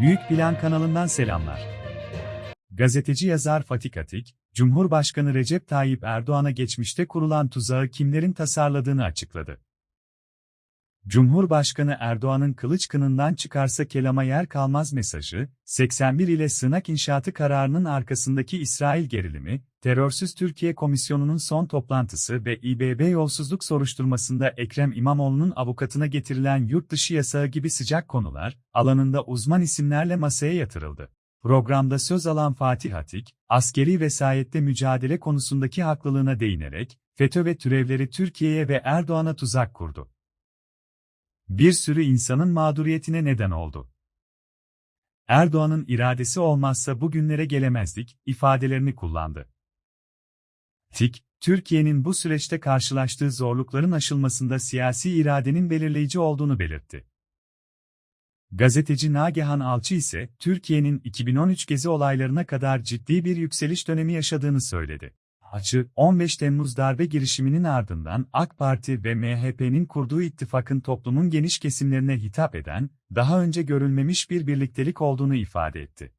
Büyük Plan kanalından selamlar. Gazeteci yazar Fatih Atik, Cumhurbaşkanı Recep Tayyip Erdoğan'a geçmişte kurulan tuzağı kimlerin tasarladığını açıkladı. Cumhurbaşkanı Erdoğan'ın kılıç kınından çıkarsa kelama yer kalmaz mesajı, 81 ile sığınak inşaatı kararının arkasındaki İsrail gerilimi, Terörsüz Türkiye Komisyonu'nun son toplantısı ve İBB yolsuzluk soruşturmasında Ekrem İmamoğlu'nun avukatına getirilen yurt dışı yasağı gibi sıcak konular, alanında uzman isimlerle masaya yatırıldı. Programda söz alan Fatih Atik, askeri vesayette mücadele konusundaki haklılığına değinerek, FETÖ ve türevleri Türkiye'ye ve Erdoğan'a tuzak kurdu. Bir sürü insanın mağduriyetine neden oldu. Erdoğan'ın iradesi olmazsa bugünlere gelemezdik, ifadelerini kullandı. TİK, Türkiye'nin bu süreçte karşılaştığı zorlukların aşılmasında siyasi iradenin belirleyici olduğunu belirtti. Gazeteci Nagihan Alçı ise, Türkiye'nin 2013 gezi olaylarına kadar ciddi bir yükseliş dönemi yaşadığını söyledi. Açı, 15 Temmuz darbe girişiminin ardından AK Parti ve MHP'nin kurduğu ittifakın toplumun geniş kesimlerine hitap eden, daha önce görülmemiş bir birliktelik olduğunu ifade etti.